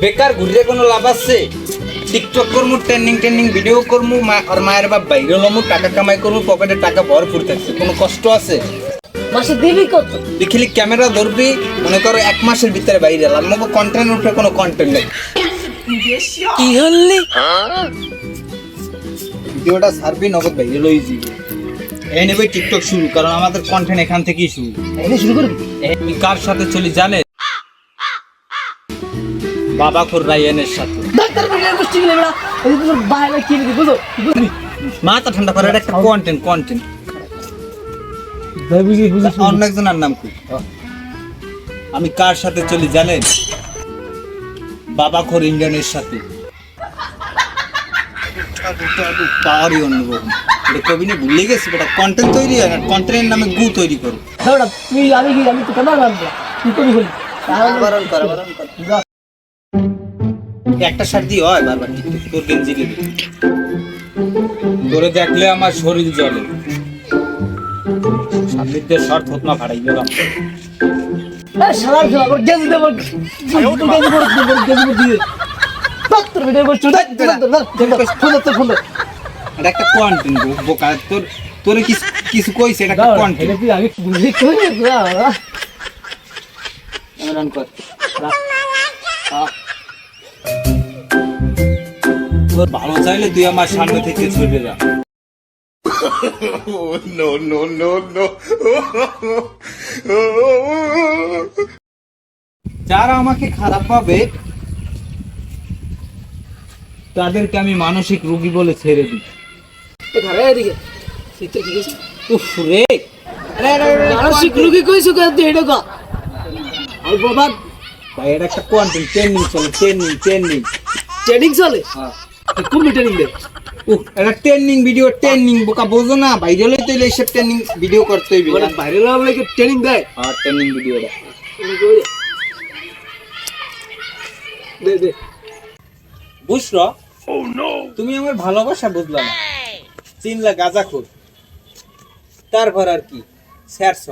বেকার ঘুরে কোনো লাভ আছে? টিকটক করমু ট্রেন্ডিং ট্রেন্ডিং ভিডিও করমু মা- আর মায়ের বাপ বাইরে লমু টাকা কামাই করমু পকেটে টাকা ভরপুর থাকছে কোনো কষ্ট আছে? মাসে দিবি কত? দেখিলি ক্যামেরা ধরবি মনে করো এক মাসের ভিতরে বাইরে এলাম। মনে কন্টেন্ট উঠে কোনো কন্টেন্ট নেই। কি হলি? ভিডিওটা সারবি নগদ বাইরে লই এই নেবে টিকটক শুরু কারণ আমাদের কন্টেন্ট এখান থেকেই শুরু। এনে শুরু করবি? কার সাথে চলি জানে বাবা খোর রাইয়ানের সাথে। ডাক্তার বলে গোষ্ঠী গেলে বেড়া এই তোর বাইরে কি লিখি বুঝো বুঝবি মাথা ঠান্ডা করে একটা কন্টেন্ট কন্টেন্ট বুঝি বুঝি অন্য একজনের নাম কি আমি কার সাথে চলি জানেন? বাবা খোর ইন্ডিয়ানের সাথে। পাওয়ারই অন্যরকম এটা কবি না ভুলে গেছি বেটা কন্টেন্ট তৈরি হয় না। কন্টেন্টের নামে গু তৈরি করো। তুই আমি কি আমি তো রাখব তুই কবি বলি? বারণ কর, বারণ কর। একটা শার্ট দিয়ে হয় বারবার তোর গেঞ্জি দিবি তোরে দেখলে আমার শরীর জ্বলে। দিয়ে শর্ট হোক না ফোন এটা একটা কন্টেন্ট বোকা। তোর তোরে কিছু কিছু কইছে এটা একটা কন্টেন্ট আগে বুঝলি কই রান কর। তোর ভালো চাইলে তুই আমার সামনে থেকে ছুটে যা। No, no, no, no. যারা আমাকে খারাপ পাবে তাদেরকে আমি মানসিক রোগী বলে ছেড়ে দিই। উফ রে। মানসিক রোগী কইছো তুই? এটা কা আর বাবা ভাই এটা একটা কন্টেন্ট ট্রেনিং চলে ট্রেনিং ট্রেনিং। ট্রেনিং চলে? হ্যাঁ। কোন ট্রেনিং দে এটা ট্রেনিং ভিডিও ট্রেনিং বোকা বোঝো না বাইরে লইতে হইলে এইসব ট্রেনিং ভিডিও করতে হইবে। মানে বাইরে লাগলে কি ট্রেনিং দেয়। হ্যাঁ ট্রেনিং ভিডিওটা দে দে। বুঝল তুমি আমার ভালোবাসা বুঝলা না। চিনলা গাজা খোর। তারপর আর কি? স্যারছ